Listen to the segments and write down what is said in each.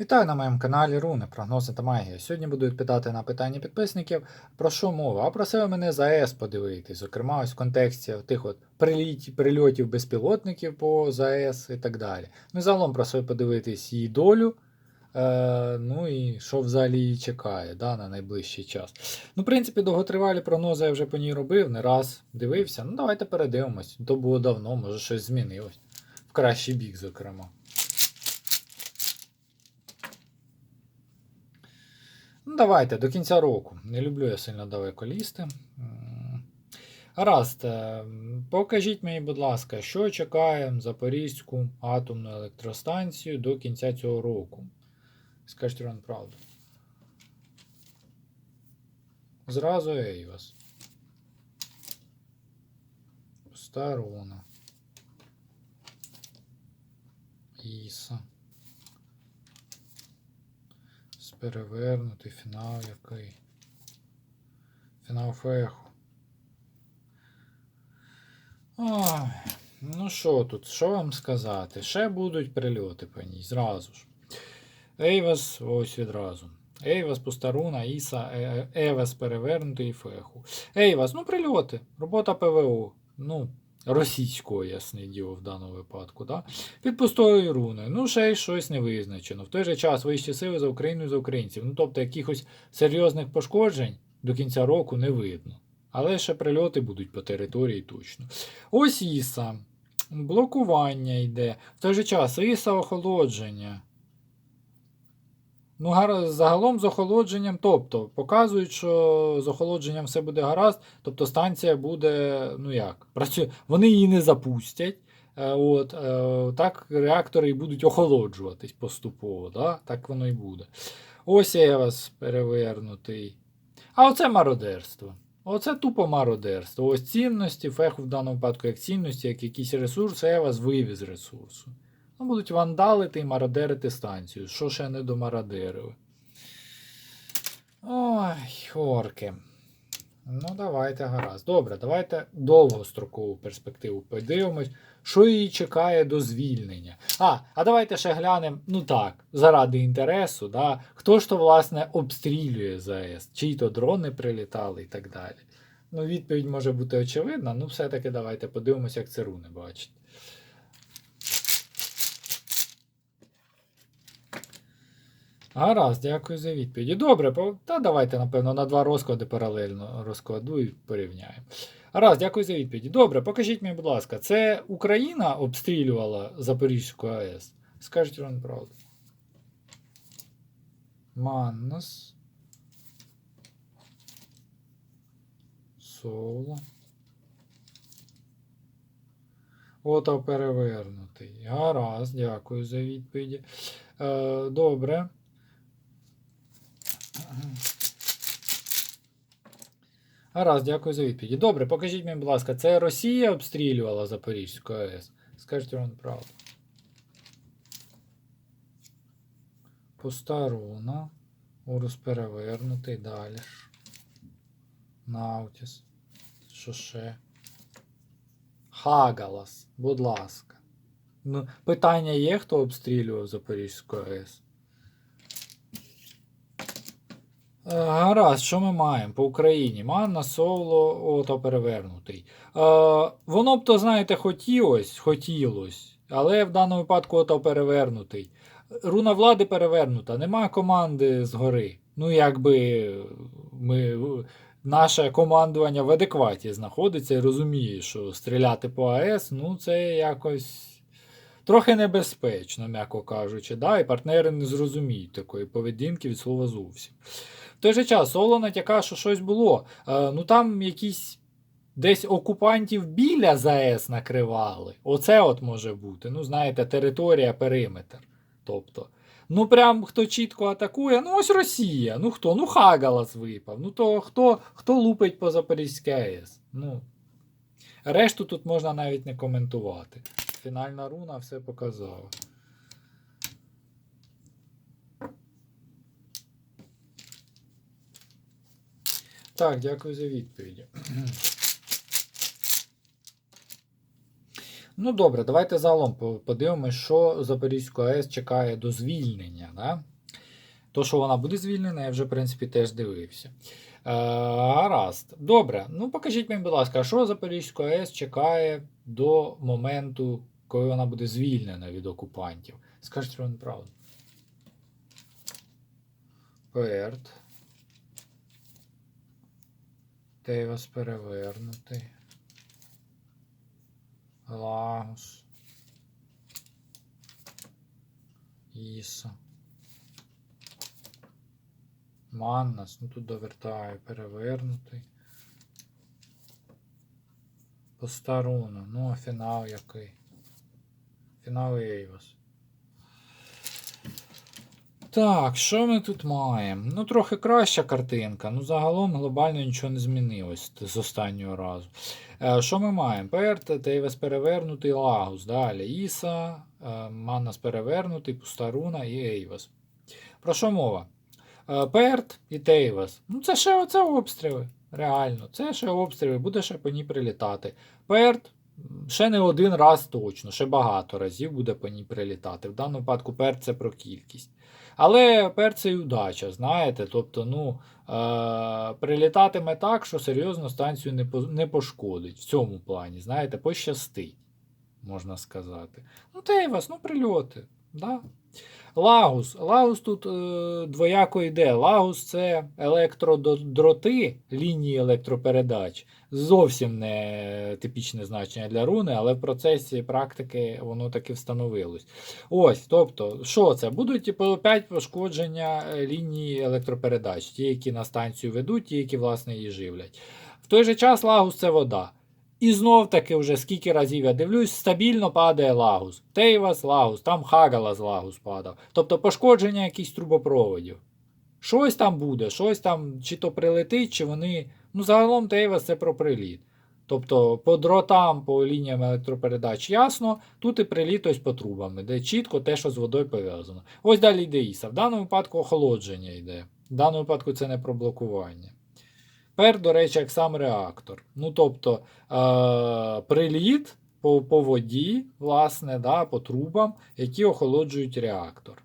Вітаю на моєму каналі Руни, прогнози та магія. Сьогодні буду відповідати на питання підписників. Про що мова? А просили мене за АЕС подивитись, зокрема, ось в контексті тих от приліт, прильотів безпілотників по ЗАЕС і так далі. Ну і загалом просили подивитись її долю. Е, ну і що взагалі її чекає да, на найближчий час. Ну, в принципі, довготривалі прогнози я вже по ній робив, не раз дивився. Ну, давайте передивимось. То було давно, може щось змінилось. В кращий бік, зокрема. Ну, давайте до кінця року. Не люблю я сильно далеко лізти. Гаразд, е, покажіть мені, будь ласка, що чекає Запорізьку атомну електростанцію до кінця цього року. Скажіть вам правду. Зразу Ейвас. Старона. Іса. Перевернутий фінал який. Фінал феху. Ой, ну що тут, що вам сказати? Ще будуть прильоти по ній, зразу ж. Ейвас, ось відразу. Ейвас, Пустаруна, Іса, Е- Е- Евас перевернутий і феху. Ейвас, ну прильоти. Робота ПВО. Ну, російського, ясне діло в даному випадку. Да? Під пустою руною. Ну, ще й щось не визначено. В той же час вищі сили за Україну і за українців. Ну, тобто якихось серйозних пошкоджень до кінця року не видно. Але ще прильоти будуть по території точно. Ось Іса. Блокування йде. В той же час Іса охолодження. Ну, загалом з охолодженням, тобто, показують, що з охолодженням все буде гаразд, тобто станція буде, ну як, працює. Вони її не запустять. Е, От, е, так реактори і будуть охолоджуватись поступово, да? так воно і буде. Ось я вас перевернутий. А оце мародерство. Оце тупо мародерство. Ось цінності, фех в даному випадку як цінності, як якісь ресурси, я вас вивіз ресурсу. Ну, будуть вандалити і мародерити станцію. Що ще не домародерили. Ой, орки. Ну, давайте гаразд. Добре, давайте довгострокову перспективу подивимось, що її чекає до звільнення. А, а давайте ще глянемо, ну так, заради інтересу, да, хто ж то, власне, обстрілює ЗАЕС, чиї то дрони прилітали і так далі. Ну, відповідь може бути очевидна, ну все-таки давайте подивимося, як це руни бачить. Гаразд, дякую за відповіді. Добре, та давайте, напевно, на два розклади паралельно розкладу і порівняємо. Гаразд, дякую за відповіді. Добре, покажіть мені, будь ласка, це Україна обстрілювала Запорізьку АЕС? Скажіть вам правду. Маннас. Соло. Ото перевернутий. Гаразд, дякую за відповіді. Е, добре. Гаразд, дякую за відповіді. Добре, покажіть мені, будь ласка, це Росія обстрілювала Запорізьку АЕС? Скажіть вам правду. Постарона. Урус перевернутий далі. Наутіс. Що ще? Хагалас, будь ласка. Ну, питання є, хто обстрілював Запорізьку АЕС? Е, Гаразд, що ми маємо по Україні? Манна, соло, ото перевернутий. Е, воно б то, знаєте, хотілось, хотілось, але в даному випадку ото перевернутий. Руна влади перевернута, нема команди згори. Ну, якби ми, наше командування в адекваті знаходиться і розуміє, що стріляти по АЕС, ну, це якось. Трохи небезпечно, м'яко кажучи, да? і партнери не зрозуміють такої поведінки від слова зовсім. Той же час Соло натякає, що щось було. Е, ну там якісь десь окупантів біля ЗАЕС накривали. Оце от може бути. Ну, знаєте, територія, периметр. Тобто, ну прям хто чітко атакує, ну ось Росія. Ну хто? Ну Хагалас випав. Ну то хто, хто лупить по Запорізькій АЕС? Ну. Решту тут можна навіть не коментувати. Фінальна руна все показала. Так, дякую за відповіді. Ну добре, давайте загалом по- подивимось, що Запорізьку АЕС чекає до звільнення. Да? То, що вона буде звільнена, я вже, в принципі, теж дивився. Е, гаразд. Добре. Ну покажіть мені, будь ласка, що Запорізьку АЕС чекає до моменту, коли вона буде звільнена від окупантів? Скажіть вам правду. Перт. Тейвас перевернутий. Лагус. Іса. Маннас, ну тут довертаю, перевернутий. Постаруна, ну а фінал який? Фінал Ейвас. Так, що ми тут маємо? Ну, трохи краща картинка. Ну, загалом глобально нічого не змінилось з останнього разу. Е, що ми маємо? Перт, Тейвес перевернутий, Лагус. Далі Іса, е, Маннас перевернутий, Пустаруна і Ейвас. Про що мова? Е, Перт і Тейвас. Ну, це ще оце обстріли. Реально, це ще обстріли, буде ще по ній прилітати. Перт ще не один раз точно, ще багато разів буде по ній прилітати. В даному випадку пер це про кількість. Але пер це і удача, знаєте. Тобто, ну, е, прилітатиме так, що серйозно станцію не, по- не пошкодить. В цьому плані, знаєте, пощастить, можна сказати. Ну, та й вас, ну, прильоти. Да? Лагус. Лагус тут е, двояко йде. Лагус це електродроти лінії електропередач. Зовсім не типічне значення для руни, але в процесі практики воно таки встановилось. Ось, тобто, що це? Будуть опять пошкодження е, лінії електропередач, ті, які на станцію ведуть, ті, які власне її живлять. В той же час лагус це вода. І знов таки, вже скільки разів я дивлюсь, стабільно падає лагус. Тейвас лагус, там Хагалас лагус падав. Тобто пошкодження якихось трубопроводів. Щось там буде, щось там чи то прилетить, чи вони. Ну, загалом Тейвас це про приліт. Тобто по дротам, по лініям електропередач ясно, тут і приліт ось по трубам, де чітко те, що з водою пов'язано. Ось далі йде Іса. В даному випадку охолодження йде. В даному випадку це не про блокування. Пер, до речі, як сам реактор. Ну, тобто, е- приліт по, по воді, власне, да, по трубам, які охолоджують реактор.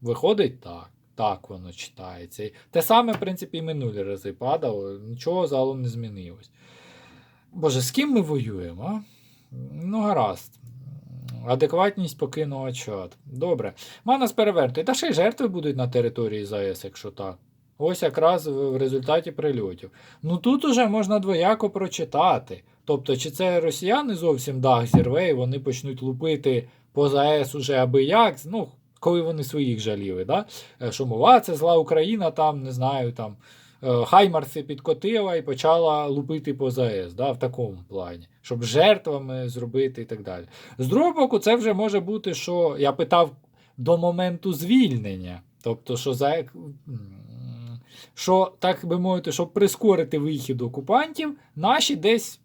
Виходить так. Так воно читається. Те саме, в принципі, і минулі рази падало, нічого загалом не змінилось. Боже, з ким ми воюємо? Ну, гаразд. Адекватність покинула чат. Добре. Манас перевертий. Та ще й жертви будуть на території ЗАЕС, якщо так. Ось якраз в результаті прильотів. Ну тут уже можна двояко прочитати. Тобто, чи це росіяни зовсім дах зірве, і вони почнуть лупити по ЗАЕС уже аби як, ну, коли вони своїх жаліли, да? Е, що мова, це зла Україна, там, не знаю, там. е, Хаймарси підкотила і почала лупити по ЗАЕС, да, в такому плані, щоб жертвами зробити і так далі. З другого боку, це вже може бути, що я питав до моменту звільнення. Тобто, що за що, так би мовити, щоб прискорити вихід окупантів, наші десь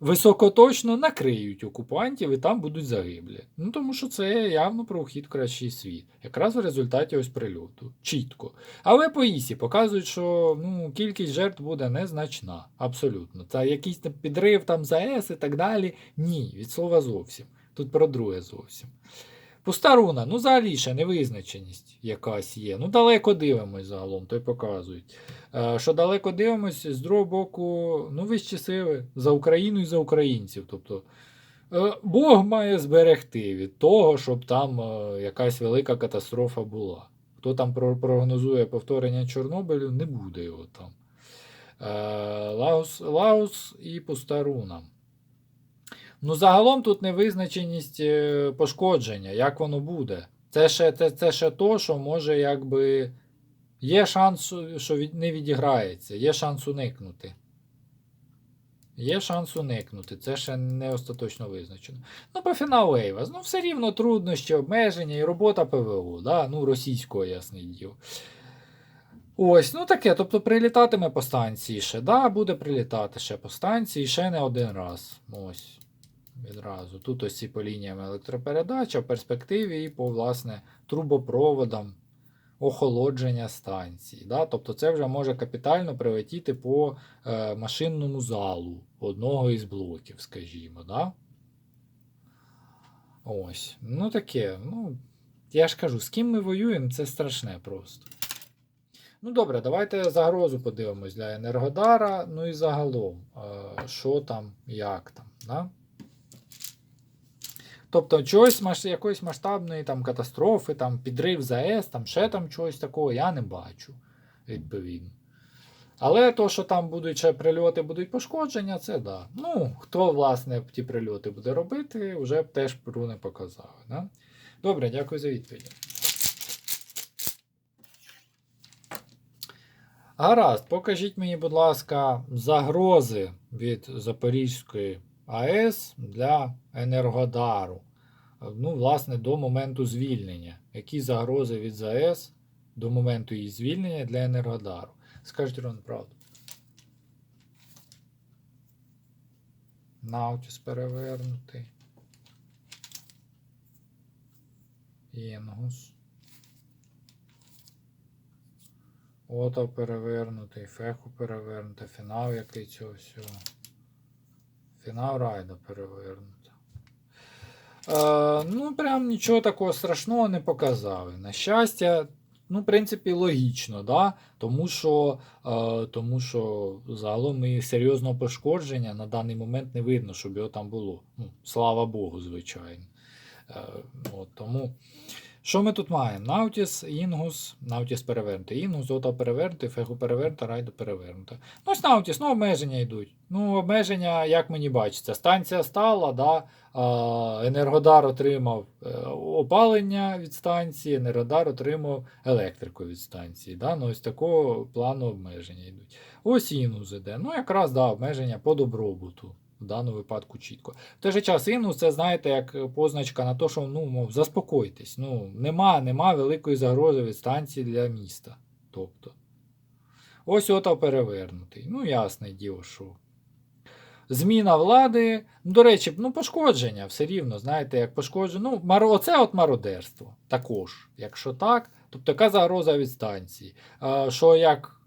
високоточно накриють окупантів і там будуть загиблі. Ну тому що це явно про вхід в кращий світ. Якраз в результаті ось прильоту. Чітко. Але по ІСі показують, що ну, кількість жертв буде незначна. Абсолютно. Це якийсь підрив там ЗАЕС і так далі. Ні, від слова зовсім. Тут про друге зовсім. Пуста руна, ну взагалі ще невизначеність якась є. Ну, далеко дивимось загалом, то й показують. Е, що далеко дивимось, з другого боку, ну, вищі сили за Україну і за українців. Тобто е, Бог має зберегти від того, щоб там е, якась велика катастрофа була. Хто там прогнозує повторення Чорнобилю, не буде його там. Лаус, Лаус і пуста руна. Ну, загалом тут невизначеність е, пошкодження, як воно буде. Це ще, це, це ще то, що може якби. Є шанс, що від, не відіграється, є шанс уникнути. Є шанс уникнути, це ще не остаточно визначено. Ну, по фіналу Ейвас, ну все рівно труднощі, обмеження і робота ПВО, да? ну, російського, ясне діло. Ось, ну таке, тобто прилітатиме по станції ще. Да, буде прилітати ще по станції, ще не один раз. Ось. Відразу. Тут ось ці по лініям електропередач, в перспективі і по власне трубопроводам охолодження станції. Да? Тобто це вже може капітально прилетіти по е, машинному залу одного із блоків, скажімо. Да? Ось. Ну таке. Ну, я ж кажу, з ким ми воюємо, це страшне просто. Ну добре, давайте загрозу подивимось для Енергодара. Ну і загалом, е, що там, як там. Да? Тобто чогось якоїсь масштабної там, катастрофи, там, підрив ЗАЕС, там ще там чогось такого я не бачу, відповідно. Але то, що там будуть ще прильоти, будуть пошкодження, це да. Ну, хто, власне, ті прильоти буде робити, вже б теж ПРУ не показали. Да? Добре, дякую за відповідь. Гаразд, покажіть мені, будь ласка, загрози від Запорізької АЕС для Енергодару. Ну, власне, до моменту звільнення. Які загрози від ЗАЕС до моменту її звільнення для Енергодару? Скажіть Рон, правду. Наутіс перевернутий. Інгус. Ото перевернутий, феху перевернутий, фінал який цього всього. Фінал райда перевернута. Е, ну, прям нічого такого страшного не показали. На щастя, ну, в принципі, логічно, да? тому, що, е, тому що загалом і серйозного пошкодження на даний момент не видно, щоб його там було. Ну, слава Богу, звичайно. Е, от, тому. Що ми тут маємо? Наутіс, Інгус, Наутіс перевернутий. Інгус, Ото перевернутий, Фегу перевернута, Райдо перевернута. Ну, ось Наутіс, ну обмеження йдуть. Ну, обмеження, як мені бачиться, станція стала, да, Енергодар отримав е, опалення від станції, Енергодар отримав електрику від станції. Да? Ну, ось такого плану обмеження йдуть. Ось Інгус іде. Ну, якраз да, обмеження по добробуту. В даному випадку чітко. В той же час інус це знаєте як позначка на те, що ну, мов, заспокойтесь. Ну, нема, нема великої загрози від станції для міста. Тобто. Ось ото перевернутий. Ну, ясне діло, що. Зміна влади. До речі, ну, пошкодження все рівно, знаєте, як пошкодження. Ну, маро... Оце от мародерство. Також. Якщо так, тобто яка загроза від станції. Що як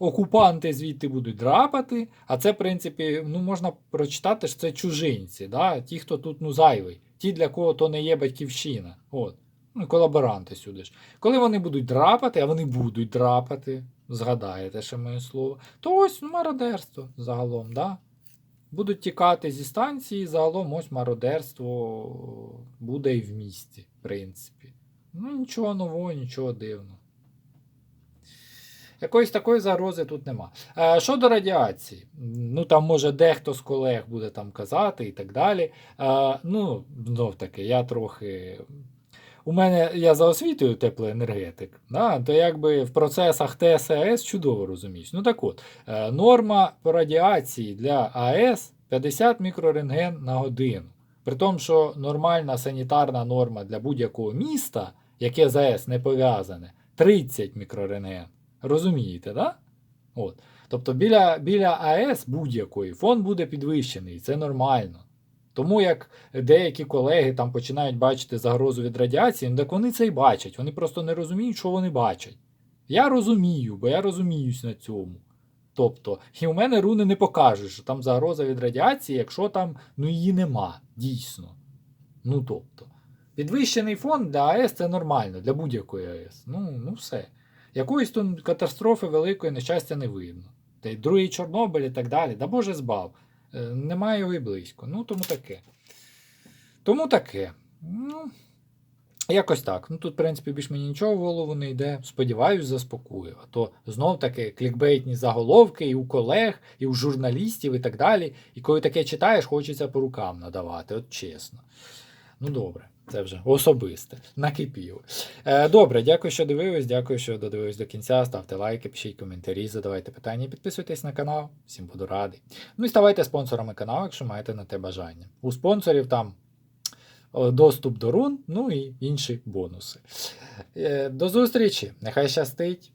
окупанти звідти будуть драпати, а це, в принципі, ну, можна прочитати, що це чужинці, да? ті, хто тут ну, зайвий, ті, для кого то не є батьківщина. От. Ну, колаборанти сюди ж. Коли вони будуть драпати, а вони будуть драпати, згадаєте ще моє слово, то ось мародерство загалом, да? Будуть тікати зі станції, загалом ось мародерство буде і в місті, в принципі. Ну, нічого нового, нічого дивного. Якоїсь такої загрози тут нема. Е, щодо радіації, ну там може дехто з колег буде там казати і так далі. Е, ну, знов таки, я трохи. У мене я за освітою теплоенергетик, да, то якби в процесах ТС АЕС чудово розуміюсь. Ну так от, е, норма по радіації для АЕС 50 мікрорентген на годину. При тому, що нормальна санітарна норма для будь-якого міста, яке з АЕС не пов'язане, 30 мікрорентген. Розумієте, да? От. Тобто біля, біля АЕС будь-якої фон буде підвищений, це нормально. Тому як деякі колеги там починають бачити загрозу від радіації, ну так вони це й бачать. Вони просто не розуміють, що вони бачать. Я розумію, бо я розуміюсь на цьому. Тобто, і у мене руни не покажуть, що там загроза від радіації, якщо там ну, її нема, дійсно. Ну тобто, підвищений фон для АЕС це нормально, для будь-якої АЕС. Ну, ну все. Якоїсь тут катастрофи великої нещастя не видно. Та й другий Чорнобиль і так далі. Да Боже збав. Е, Немає його і близько. Ну, тому таке. Тому таке. Ну, якось так. Ну тут, в принципі, більш мені нічого в голову не йде. Сподіваюсь, заспокою. А то знов таки клікбейтні заголовки і у колег, і у журналістів, і так далі. І коли таке читаєш, хочеться по рукам надавати, от чесно. Ну, добре, це вже особисте. Накипіло. Е, добре, дякую, що дивились. Дякую, що додивились до кінця. Ставте лайки, пишіть коментарі, задавайте питання, підписуйтесь на канал. Всім буду радий. Ну і ставайте спонсорами каналу, якщо маєте на те бажання. У спонсорів там доступ до рун, ну і інші бонуси. Е, До зустрічі! Нехай щастить!